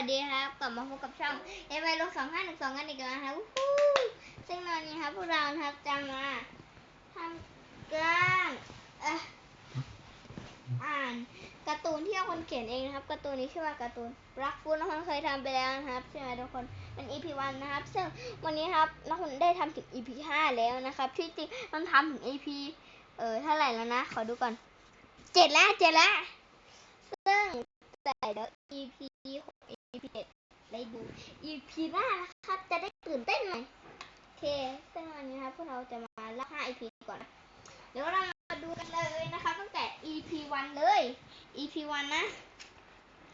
สดีครับ กลับมาพบกับช่องเอไวโลสองห้าหนึ่งสองกันอีกแล้วนะครับวู้ซึ่งตอนนี้ครับพวกเรานะครับจะมาทำการอ่านการ์ตูนที่เราคนเขียนเองนะครับการ์ตูนนี้ชื่อว่าการ์ตูนรักฟูน้องคนเคยทำไปแล้วนะครับใช่ไหมทุกคนเป็น EP 1นนะครับ ซึ่งวันนี้ครับน้องคนได้ทำถึง EP 5แล้วนะครับ ที่จริงมันทำถึง EP เออเท่าไหร่แล้วนะ ขอดูก่อนเจ็ดแล้วเจ็ดแล้วซึ่งแต่เดี๋ยว EP หก EP เจ็ดได้ดู EP หน้านะครับ จะได้ตื่นเต้นหน่อยโอเคซึ่งวันนี้นะครับพวกเราจะมาเล่า5 EP ก่อน เดี๋ยวเรามาดูกันเลยนะครับตั้งแต่ EP 1เลย EP 1นะ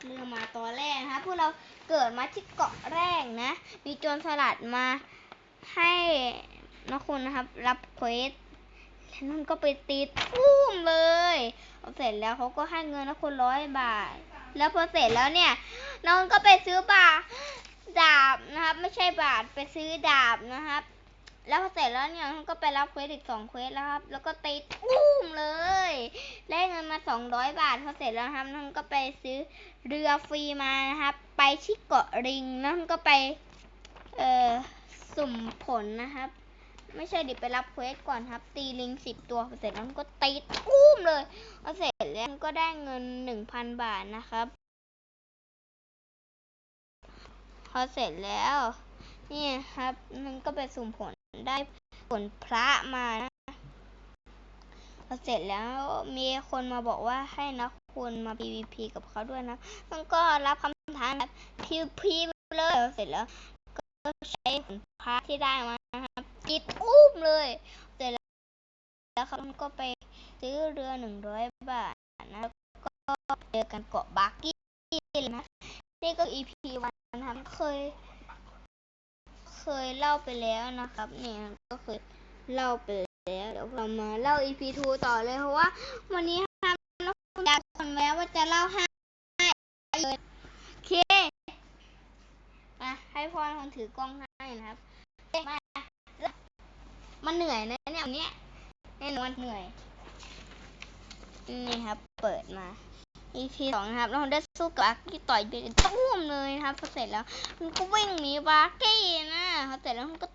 เรื่องมาตอนแรกนะครับพวกเราเกิดมาที่เกาะแรกนะ มีโจรสลัดมาให้นักคุณนะครับรับเควสแล้วนั่นก็ไปตีตุ้มเลยเสร็จแล้วเขาก็ให้เงินนักคุณร้อยบาท แล้วพอเสร็จแล้วเนี่ย น้องก็ไปซื้อบาดาบนะครับ ไม่ใช่บาทไปซื้อดาบนะครับ แล้วพอเสร็จแล้วเนี่ยน้องก็ไปรับเควสอีกสองเควสแล้วครับ แล้วก็ตีตุ้มเลยได้เงินมาสองร้อยบาทพอเสร็จแล้วครับน้องก็ไปซื้อเรือฟรีมานะครับ ไปที่เกาะริงน้องก็ไปเอ่อสุ่มผลนะครับ ไม่ใช่ดิไปรับเควสก่อนครับ ตีลิงสิบตัวพอเสร็จแล้วก็ตีตุ้มเลยพอเสร็จแล้วก็ได้เงินหนึ่งพันบาทนะครับพอเสร็จแล้วนี่ครับมันก็ไปสุ่มผลได้ผลพระมานะพอเสร็จแล้วมีคนมาบอกว่าให้นักคุณมา PVP กับเขาด้วยนะมันก็รับคำท้าแบบ PVP ไปเลยพอเสร็จแล้ว ก็ใช้ผลพระที่ได้มา จิตอุ้มเลยเสร็จแล้วแล้วเขาก็ไปซื้อเรือหนึ่งร้อยบาทนะแล้วก็เจอกันเกาะบาร์กี้เลยนะนี่ก็ EP วันนะครับเคย เคยเล่าไปแล้วนะครับ เนี่ยก็เคยเล่าไปแล้วเดี๋ยวเรามาเล่า EP 2ต่อเลยเพราะว่า วันนี้ครับน้องอยากคนแม้ว่าจะเล่าให้เลยโอเคมาให้พ่อคนถือกล้องให้นะครับ มันเหนื่อยนะเนี่ยเนี้ยแน่นอนเหนื่อย นี่ครับ เปิดมา EP สองครับแล้วเราได้สู้กับบาร์กี้ต่อยไปตุ้มเลยนะครับพอเสร็จแล้ว มันก็วิ่งหนีบาร์กี้นะพอเสร็จแล้วมันก็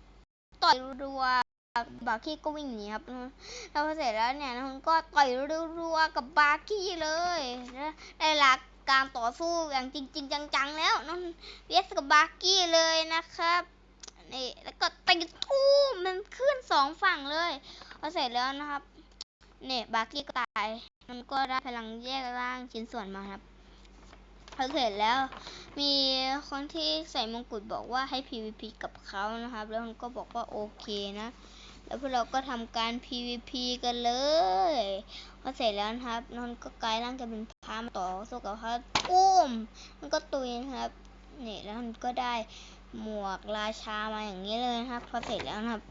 ต่อยรัวบาร์กี้ก็วิ่งหนีครับ แล้วพอเสร็จแล้วเนี่ยมันก็ต่อยรัวกับบาร์กี้เลยนะได้หลักการต่อสู้อย่างจริง ๆ จังๆแล้วนั่นเวสกับบาร์กี้เลยนะครับ นี่แล้วก็ตีทุ่มมันขึ้นสองฝั่งเลยพอเสร็จแล้วนะครับเนี่ยบาร์กี้ก็ตาย มันก็ได้พลังแยกร่างชิ้นส่วนมาครับพอเสร็จแล้ว มีคนที่ใส่มงกุฎบอกว่าให้ PVP กับเขานะครับ แล้วมันก็บอกว่าโอเคนะ แล้วพวกเราก็ทำการ PVP กันเลยพอเสร็จแล้วนะครับ นนก็กลายร่างจะเป็นพามต่อสู้กับเขาอุ้มมันก็ตุยนะครับนี่แล้วมันก็ได้ หมวกราชามาอย่างนี้เลยนะครับ พอเสร็จแล้วนะครับ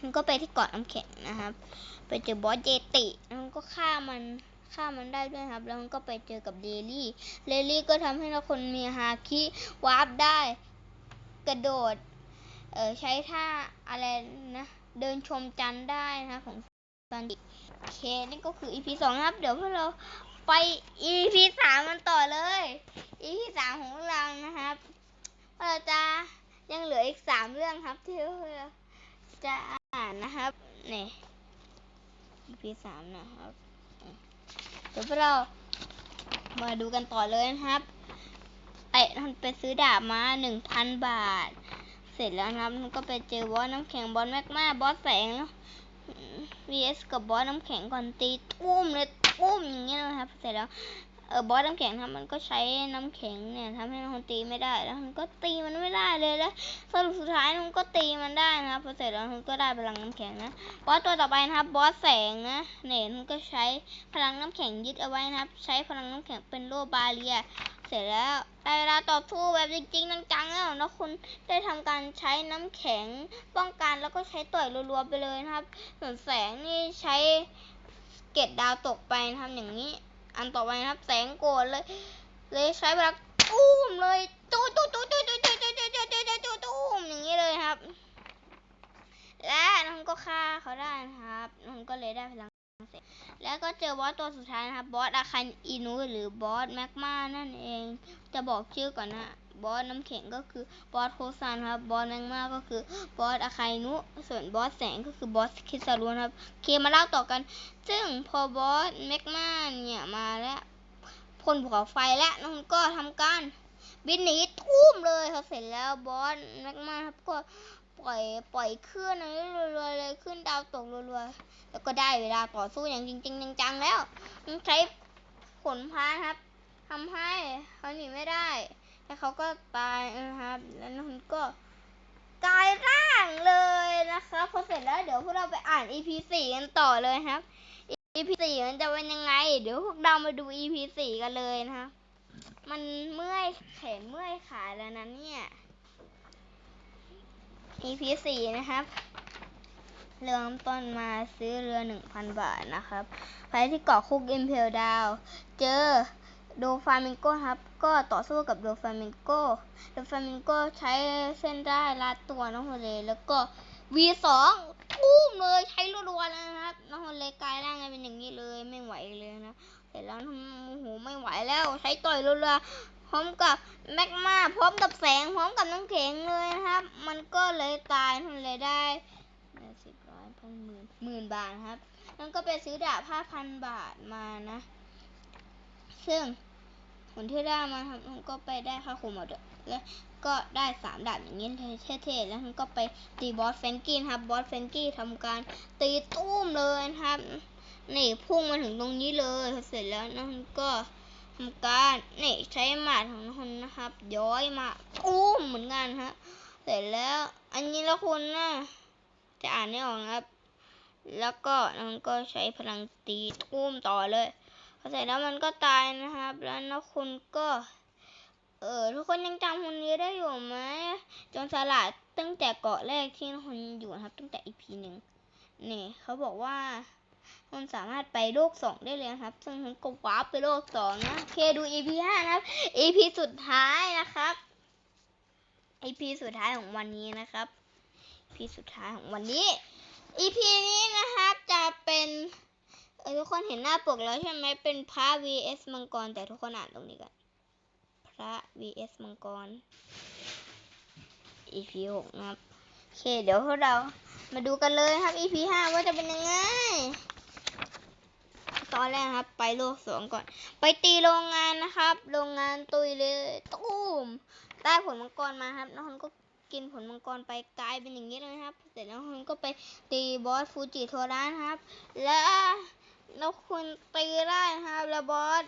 มันก็ไปที่เกาะน้ำแข็งนะครับ ไปเจอบอสเจติแล้วมันก็ฆ่ามันฆ่ามันได้ด้วยครับ แล้วมันก็ไปเจอกับเดลี่เดลี่ก็ทำให้เราคนมีฮาคิวาร์ปได้ กระโดด เออใช้ท่าอะไรนะ เดินชมจันได้นะของซันดิโอเคนี่ก็คือ EP สองนะครับ เดี๋ยวพวกเราไป EP สามกันต่อเลย EP สามของเรานะครับ เราจะยังเหลืออีกสามเรื่องครับที่เราจะอ่านนะครับนี่ EP สามนะครับเดี๋ยวพวกเรามาดูกันต่อเลยนะครับไอ้มันไปซื้อดาบมาหนึ่งพันบาท เสร็จแล้วนะครับมันก็ไปเจอบอสน้ำแข็งบอสแมกมาบอสแสงแล้ว vs กับบอสน้ำแข็งก่อนตีตุ้มเลยตุ้มอย่างเงี้ยนะครับ เสร็จแล้ว ออบอสน้ำแข็งทำมันก็ใช้น้ำแข็งเนี่ยทำให้มันตีไม่ได้ แล้วมันก็ตีมันไม่ได้เลยแล้วสรุปสุดท้ายมันก็ตีมันได้นะครับพอเสร็จแล้วมันก็ได้พลังน้ำแข็งนะบอสตัวต่อไปนะครับบอสแสงนะเนี่ยมันก็ใช้พลังน้ำแข็งยึดเอาไว้นะครับ ใช้พลังน้ำแข็งเป็นโลบาเรียเสร็จแล้วได้เวลาต่อสู้แบบจริงๆจังๆแล้วนะคุณได้ทำการใช้น้ำแข็งป้องกันแล้วก็ใช้ต่อยรัวๆไปเลยนะครับ ส่วนแสงนี่ใช้เกตดาวตกไปทำอย่างนี้ อันต่อไปนะครับ แสงโกรธเลย เลยใช้เวลาตุ้มเลยตู้ตู้ตู้ตู้ตู้ตู้ตู้ตู้ตู้ตู้ตู้ตู้ตู้มอย่างนี้เลยครับ และน้องก็ฆ่าเขาได้นะครับน้องก็เลยได้พลังเสร็จแล้วก็เจอบอสตัวสุดท้ายนะครับบอสอาคันอินุหรือบอสแมกมานั่นเอง จะบอกชื่อก่อนนะ บอสน้ำแข็งก็คือบอสโคซันครับ บอสแมกมาก็คือบอสอาคนุ ส่วนบอสแสงก็คือบอสคิซารุนครับเคมาเล่าต่อกัน ซึ่งพอบอสแมกมาเนี่ยมาแล้วพ่นภูเขาไฟและน้องก็ทำการบินหนีทุ่มเลยพอเสร็จแล้วบอสแมกมาครับก็ปล่อยปล่อยเคลื่อนอะไรรัวๆเลยขึ้นดาวตกรัวๆแล้วก็ได้เวลาต่อสู้อย่างจริง ๆ จังๆแล้วใช้ผลพานครับทำให้เขาหนีไม่ได้ แล้วเขาก็ตายนะครับ แล้วนั่นก็กลายร่างเลยนะครับพอเสร็จแล้วเดี๋ยวพวกเราไปอ่าน EP สี่กันต่อเลยครับ EP สี่มันจะเป็นยังไง เดี๋ยวพวกเรามาดู EP สี่กันเลยนะครับมันเมื่อยแขนเมื่อยขาแล้วนะเนี่ย EP สี่นะครับเริ่มต้นมาซื้อเรือหนึ่งพันบาทนะครับ ไปที่เกาะคุกอิมเพลดาว เจอ โดฟามิงโกครับ ก็ต่อสู้กับโดฟามิงโกโดฟามิงโกใช้เส้นได้รัดตัวน้องโฮเลแล้วก็ V2 ทุ่มเลยใช้รัวๆเลยนะครับน้องโฮเลกลายร่างกันเป็นอย่างนี้เลยไม่ไหวเลยนะเสร็จแล้วโอ้โหไม่ไหวแล้วใช้ต่อยรัวๆพร้อมกับแมกมาพร้อมกับแสงพร้อมกับน้ำแข็งเลยนะครับ มันก็เลยตายทุนเลได้สิบร้อยพันหมื่นหมื่นบาทครับนั่นก็ไปซื้อดาบห้าพันบาทมานะ ซึ่งผลที่ได้มาครับมันก็ไปได้ค่าคุมเอาด้วยแล้วก็ได้สามดาบอย่างนี้เท่ๆแล้วมันก็ไปตีบอสเฟนกี้ครับบอสเฟนกี้ทำการตีตุ้มเลยครับนี่พุ่งมาถึงตรงนี้เลยเสร็จแล้วนะมันก็ทำการนี่ใช้หมัดของคนนะครับ ย้อยมาตุ้มเหมือนกันฮะเสร็จแล้ว อันนี้ล้วคุณนะจะอ่านไม่ออกนะครับ แล้วก็มันก็ใช้พลังตีทุ่มต่อเลย อเสร็จแล้วมันก็ตายนะครับ แล้วนะคุณก็ เออทุกคนยังจำคนนี้ได้อยู่ไหมจนสลัดตั้งแต่เกาะแรกที่คนอยู่นะครับ ตั้งแต่ EP หนึ่งนี่เขาบอกว่ามันสามารถไปโลกสองได้เลยนะครับ ซึ่งมันก็ว้าร์ปไปโลกสองนะโอเคดู EP ห้านะครับ EP สุดท้ายนะครับ EP สุดท้ายของวันนี้นะครับ EP สุดท้ายของวันนี้ EP นี้นะครับจะเป็น เออทุกคนเห็นหน้าปกแล้วใช่ไหมเป็นพระ vs มังกรแต่ทุกคนอ่านตรงนี้กันพระ vs มังกร EP หกนะครับโอเค เดี๋ยวพวกเรามาดูกันเลยครับ EP ห้าว่าจะเป็นยังไง ตอนแรกครับ ไปโลกสองก่อน ไปตีโรงงานนะครับ โรงงานตุยเลยตูมได้ผลมังกรมาครับแล้วคนก็กินผลมังกรไปกลายเป็นอย่างนี้เลยครับเสร็จแล้วคนก็ไปตีบอสฟูจิโทระนครับ และ แล้วคุณตีได้นะครับ แล้วบอส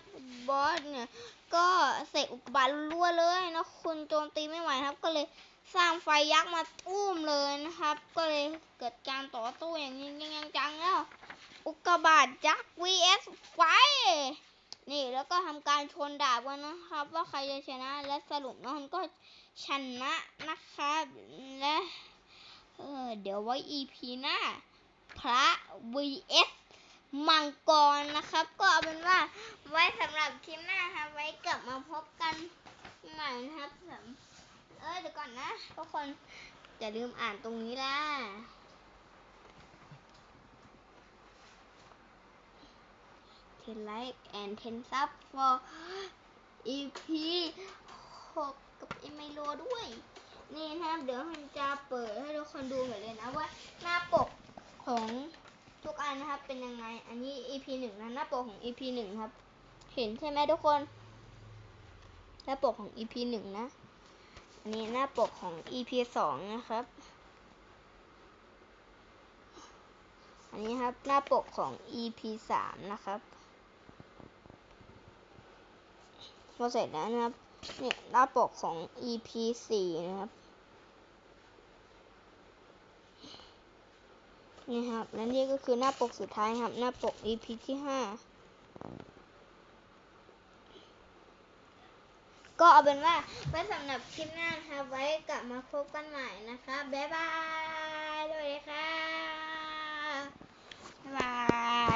บอสเนี่ย ก็เสกอุกกาบาตรัวเลยแล้วคุณโจมตีไม่ไหวครับ ก็เลยสร้างไฟยักษ์มาตุ้มเลยนะครับ ก็เลยเกิดการต่อสู้อย่างจริงๆจังๆแล้ว อุกกาบาตยักษ์ vs ไฟนี่แล้วก็ทำการชนดาบกันนะครับ ว่าใครจะชนะและสรุปน้องก็ชนะนะครับและเออเดี๋ยวไว้ EP หน้าพระ vs มังกรนะครับ ก็เอาเป็นว่าไว้สำหรับคลิปหน้าครับ ไว้กลับมาพบกันใหม่นะครับเออเดี๋ยวก่อนนะทุกคนอย่าลืมอ่านตรงนี้ล่ะ10 like and 10 sub for EP 6 กับเอไมโลด้วย นี่นะครับ เดี๋ยวมันจะเปิดให้ทุกคนดูหมดเลยนะว่าหน้าปกของ ทุกอันนะครับ เป็นยังไง อันนี้ EP หนึ่งนะหน้าปกของ EP หนึ่งครับ เห็นใช่ไหมทุกคน หน้าปกของ EP หนึ่งนะ อันนี้หน้าปกของ EP สองนะครับ อันนี้ครับหน้าปกของ EP สามนะครับพอเสร็จแล้วนะครับ นี่หน้าปกของ EP สี่นะครับ นี่ครับและนี่ก็คือหน้าปกสุดท้ายครับ หน้าปก EP ที่ห้าก็เอาเป็นว่าไว้สำหรับคลิปหน้านะครับไว้กลับมาพบกันใหม่นะคะบบ๊ายบายสวัสดีค่ะบ๊ายบาย